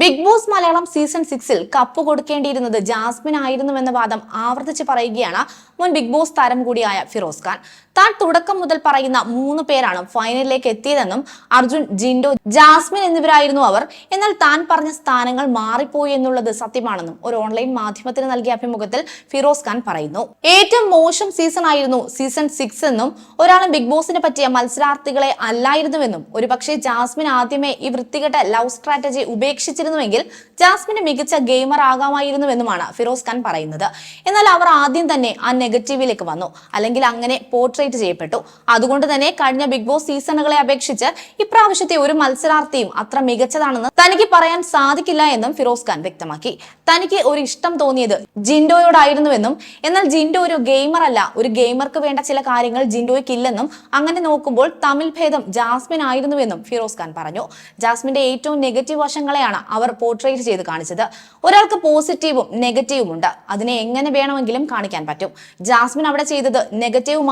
Big boss Malayalam season സിക്സിൽ cup കൊടുക്കേണ്ടിയിരുന്നത് ജാസ്മിൻ ആയിരുന്നുവെന്ന വാദം ആവർത്തിച്ച് പറയുകയാണ് മുൻ ബിഗ് ബോസ് താരം കൂടിയായ ഫിറോസ് ഖാൻ. താൻ തുടക്കം മുതൽ പറയുന്ന മൂന്ന് പേരാണ് ഫൈനലിലേക്ക് എത്തിയതെന്നും അർജുൻ ജിൻഡോ ജാസ്മിൻ എന്നിവരായിരുന്നു അവർ. എന്നാൽ താൻ പറഞ്ഞ സ്ഥാനങ്ങൾ മാറിപ്പോയി എന്നുള്ളത് സത്യമാണെന്നും ഒരു ഓൺലൈൻ മാധ്യമത്തിന് നൽകിയ അഭിമുഖത്തിൽ ഫിറോസ് ഖാൻ പറയുന്നു. ഏറ്റവും മോശം സീസൺ ആയിരുന്നു സീസൺ സിക്സ് എന്നും ഒരാളും ബിഗ് ബോസിനെ പറ്റിയ മത്സരാർത്ഥികളെ അല്ലായിരുന്നുവെന്നും ഒരുപക്ഷെ ജാസ്മിൻ ആദ്യമേ ഈ വൃത്തികെട്ട ലവ് സ്ട്രാറ്റജി ഉപേക്ഷിച്ചിരുന്നുവെങ്കിൽ ജാസ്മിന് മികച്ച ഗെയിമർ ആകാമായിരുന്നുവെന്നുമാണ് ഫിറോസ് ഖാൻ പറയുന്നത്. എന്നാൽ അവർ ആദ്യം തന്നെ ആ നെഗറ്റീവിലേക്ക് വന്നു. അല്ലെങ്കിൽ അങ്ങനെ പോർട്രേറ്റ് ചെയ്യപ്പെട്ടു. അതുകൊണ്ട് തന്നെ കഴിഞ്ഞ ബിഗ് ബോസ് സീസണുകളെ അപേക്ഷിച്ച് ഇപ്രാവശ്യത്തെ ഒരു മത്സരാർത്ഥിയും അത്ര മികച്ചതാണെന്ന് തനിക്ക് പറയാൻ സാധിക്കില്ല എന്നും ഫിറോസ് ഖാൻ വ്യക്തമാക്കി. തനിക്ക് ഒരു ഇഷ്ടം തോന്നിയത് ജിൻഡോയോടായിരുന്നുവെന്നും എന്നാൽ ജിൻഡോ ഒരു ഗെയിമർ അല്ല. ഒരു ഗെയിമർക്ക് വേണ്ട ചില കാര്യങ്ങൾ ജിൻഡോയ്ക്ക് ഇല്ലെന്നും അങ്ങനെ നോക്കുമ്പോൾ തമിഴ് ഭേദം ജാസ്മിൻ ആയിരുന്നുവെന്നും ഫിറോസ് ഖാൻ പറഞ്ഞു. ജാസ്മിന്റെ ഏറ്റവും നെഗറ്റീവ് വശങ്ങളെയാണ് അവർ പോർട്രേറ്റ് ചെയ്ത് കാണിച്ചത്. ഒരാൾക്ക് പോസിറ്റീവും നെഗറ്റീവും ഉണ്ട്. അതിനെ എങ്ങനെ വേണമെങ്കിലും കാണിക്കാൻ പറ്റും. ജാസ്മിൻ അവിടെ ചെയ്തത് നെഗറ്റീവ്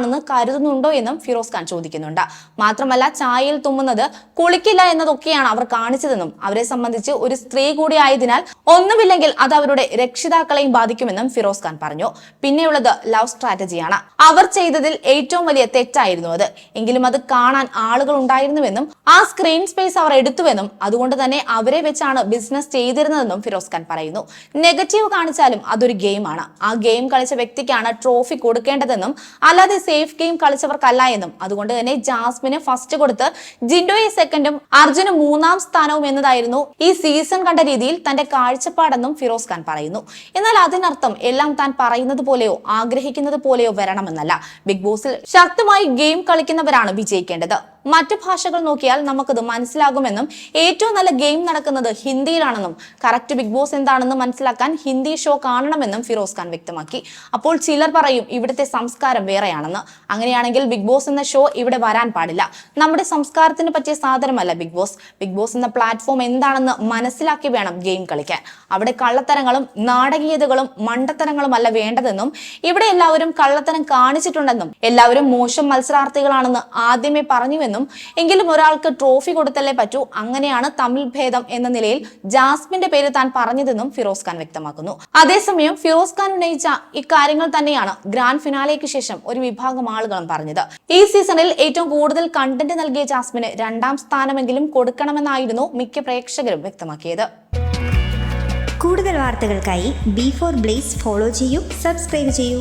മാത്രമാണെന്ന് കരുതുന്നുണ്ടോ എന്നും ഫിറോസ് ഖാൻ ചോദിക്കുന്നുണ്ട്. മാത്രമല്ല ചായയിൽ തുമ്മുന്നത് കുളിക്കില്ല എന്നതൊക്കെയാണ് അവർ കാണിച്ചതെന്നും അവരെ സംബന്ധിച്ച് ഒരു സ്ത്രീ കൂടി ആയതിനാൽ ഒന്നുമില്ലെങ്കിൽ അത് അവരുടെ രക്ഷിതാക്കളെയും ബാധിക്കുമെന്നും ഫിറോസ് ഖാൻ പറഞ്ഞു. പിന്നെയുള്ളത് ലവ് സ്ട്രാറ്റജിയാണ്. അവർ ചെയ്തതിൽ ഏറ്റവും വലിയ തെറ്റായിരുന്നു അത്. എങ്കിലും അത് കാണാൻ ആളുകൾ ഉണ്ടായിരുന്നുവെന്നും ആ സ്ക്രീൻ സ്പേസ് അവർ എടുത്തുവെന്നും അതുകൊണ്ട് തന്നെ അവരെ വെച്ചാണ് ബിസിനസ് ചെയ്തിരുന്നതെന്നും ഫിറോസ് ഖാൻ പറയുന്നു. നെഗറ്റീവ് കാണിച്ചാലും അതൊരു ഗെയിമാണ്. ആ ഗെയിം കളിച്ച വ്യക്തിക്കാണ് ട്രോഫി കൊടുക്കേണ്ടതെന്നും അല്ലാതെ സേഫ് ഗെയിം കളിച്ചവർക്കല്ല എന്നും. അതുകൊണ്ട് തന്നെ ജാസ്മിന് ഫസ്റ്റ് കൊടുത്ത് ജിൻഡോയെ സെക്കൻഡും അർജുന് മൂന്നാം സ്ഥാനവും എന്നതായിരുന്നു ഈ സീസൺ കണ്ട രീതിയിൽ തന്റെ കാഴ്ചപ്പാടെന്നും ഫിറോസ് ഖാൻ പറയുന്നു. എന്നാൽ അതിനർത്ഥം എല്ലാം താൻ പറയുന്നത് പോലെയോ ആഗ്രഹിക്കുന്നത് പോലെയോ വരണമെന്നല്ല. ബിഗ് ബോസിൽ ശക്തമായി ഗെയിം കളിക്കുന്നവരാണ് വിജയിക്കേണ്ടത്. മറ്റു ഭാഷകൾ നോക്കിയാൽ നമുക്കത് മനസ്സിലാകുമെന്നും ഏറ്റവും നല്ല ഗെയിം നടക്കുന്നത് ഹിന്ദിയിലാണെന്നും കറക്റ്റ് ബിഗ് ബോസ് എന്താണെന്ന് മനസ്സിലാക്കാൻ ഹിന്ദി ഷോ കാണണമെന്നും ഫിറോസ് ഖാൻ വ്യക്തമാക്കി. അപ്പോൾ ചിലർ പറയും ഇവിടുത്തെ സംസ്കാരം വേറെയാണെന്ന്. അങ്ങനെയാണെങ്കിൽ ബിഗ് ബോസ് എന്ന ഷോ ഇവിടെ വരാൻ പാടില്ല. നമ്മുടെ സംസ്കാരത്തിന് പറ്റിയ സാധനമല്ല ബിഗ് ബോസ്. ബിഗ് ബോസ് എന്ന പ്ലാറ്റ്ഫോം എന്താണെന്ന് മനസ്സിലാക്കി വേണം ഗെയിം കളിക്കാൻ. അവിടെ കള്ളത്തരങ്ങളും നാടകീയതകളും മണ്ടത്തരങ്ങളും അല്ല വേണ്ടതെന്നും ഇവിടെ എല്ലാവരും കള്ളത്തരം കാണിച്ചിട്ടുണ്ടെന്നും എല്ലാവരും മോശം മത്സരാർത്ഥികളാണെന്ന് ആദ്യമേ പറഞ്ഞുവെന്നും എങ്കിലും ഒരാൾക്ക് ട്രോഫി കൊടുത്തല്ലേ പറ്റൂ അങ്ങനെയാണ് തമിഴ് ഭേദം എന്ന നിലയിൽ ജാസ്മിന്റെ പേര് താൻ പറഞ്ഞതെന്നും ഫിറോസ് ഖാൻ വ്യക്തമാക്കുന്നു. അതേസമയം ഫിറോസ് ഖാൻ ഉന്നയിച്ച ഇക്കാര്യങ്ങൾ തന്നെയാണ് ഗ്രാൻഡ് ഫിനാലയ്ക്ക് ശേഷം ഒരു വിഭാഗം ആളുകളും പറഞ്ഞത്. ഈ സീസണിൽ ഏറ്റവും കൂടുതൽ കണ്ടന്റ് നൽകിയ ജാസ്മിന് രണ്ടാം സ്ഥാനമെങ്കിലും കൊടുക്കണമെന്നായിരുന്നു മിക്ക പ്രേക്ഷകരും വ്യക്തമാക്കിയത്. കൂടുതൽ വാർത്തകൾക്കായി ബി ഫോർ ബ്ലേസ് ഫോളോ ചെയ്യൂ സബ്സ്ക്രൈബ് ചെയ്യൂ.